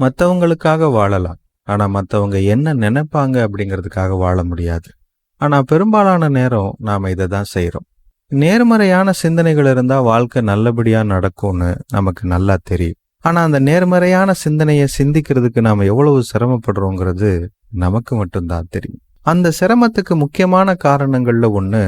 மற்றவங்களுக்காக வாழலாம். ஆனால் மற்றவங்க என்ன நினைப்பாங்க அப்படிங்கிறதுக்காக வாழ முடியாது. ஆனால் பெரும்பாலான நேரம் நாம் இதை தான் செய்கிறோம் நேர்மறையான சிந்தனைகள் இருந்தால் வாழ்க்கை நல்லபடியாக நடக்கும்னு நமக்கு நல்லா தெரியும். ஆனால் அந்த நேர்மறையான சிந்தனையை சிந்திக்கிறதுக்கு நாம் எவ்வளவு சிரமப்படுறோங்கிறது நமக்கு மட்டும்தான் தெரியும். அந்த சிரமத்துக்கு முக்கியமான காரணங்களில் ஒன்று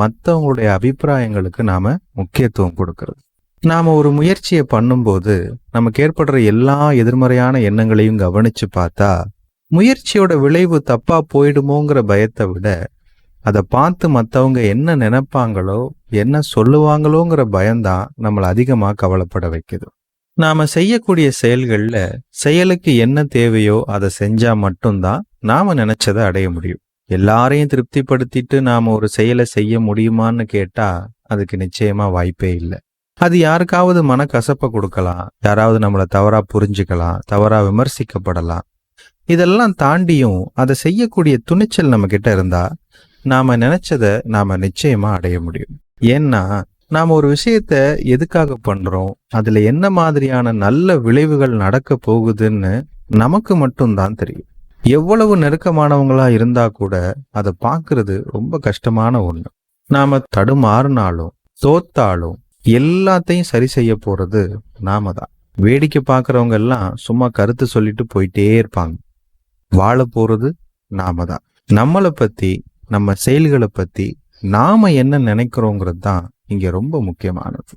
மற்றவங்களுடைய அபிப்பிராயங்களுக்கு நாம் முக்கியத்துவம் கொடுக்கறது. நாம் ஒரு முயற்சியை பண்ணும்போது நமக்கு ஏற்படுற எல்லா எதிர்மறையான எண்ணங்களையும் கவனிச்சு பார்த்தா முயற்சியோட விளைவு தப்பா போயிடுமோங்கிற பயத்தை விட அதை பார்த்து மற்றவங்க என்ன நினைப்பாங்களோ என்ன சொல்லுவாங்களோங்கிற பயம்தான் நம்மளை அதிகமாக கவலைப்பட வைக்குது. நாம் செய்யக்கூடிய செயல்களில் செயலுக்கு என்ன தேவையோ அதை செஞ்சால் மட்டும்தான் நாம் நினச்சதை அடைய முடியும். எல்லாரையும் திருப்திப்படுத்திட்டு நாம் ஒரு செயலை செய்ய முடியுமான்னு கேட்டால் அதுக்கு நிச்சயமாக வாய்ப்பே இல்லை. அது யாருக்காவது மனக்கசப்பை கொடுக்கலாம். யாராவது நம்மளை தவறா புரிஞ்சுக்கலாம் தவறா விமர்சிக்கப்படலாம். இதெல்லாம் தாண்டியும் அதை செய்யக்கூடிய துணிச்சல் நம்ம கிட்ட இருந்தா நாம நினைச்சதை நாம நிச்சயமா அடைய முடியும். ஏன்னா நாம் ஒரு விஷயத்த எதுக்காக பண்றோம்? அதுல என்ன மாதிரியான நல்ல விளைவுகள் நடக்க போகுதுன்னு நமக்கு மட்டும்தான் தெரியும். எவ்வளவு நெருக்கமானவங்களா இருந்தா கூட அதை பார்க்கறது ரொம்ப கஷ்டமான ஒண்ணு. நாம தடுமாறினாலும் தோத்தாலும் எல்லாத்தையும் சரி செய்ய போறது நாம தான். வேடிக்கை பார்க்கறவங்க எல்லாம் சும்மா கருத்து சொல்லிட்டு போயிட்டே இருப்பாங்க. வாழ போறது நாம தான். நம்மளை பத்தி நம்ம செயல்களை பத்தி நாம என்ன நினைக்கிறோங்கிறது தான் இங்க ரொம்ப முக்கியமானது.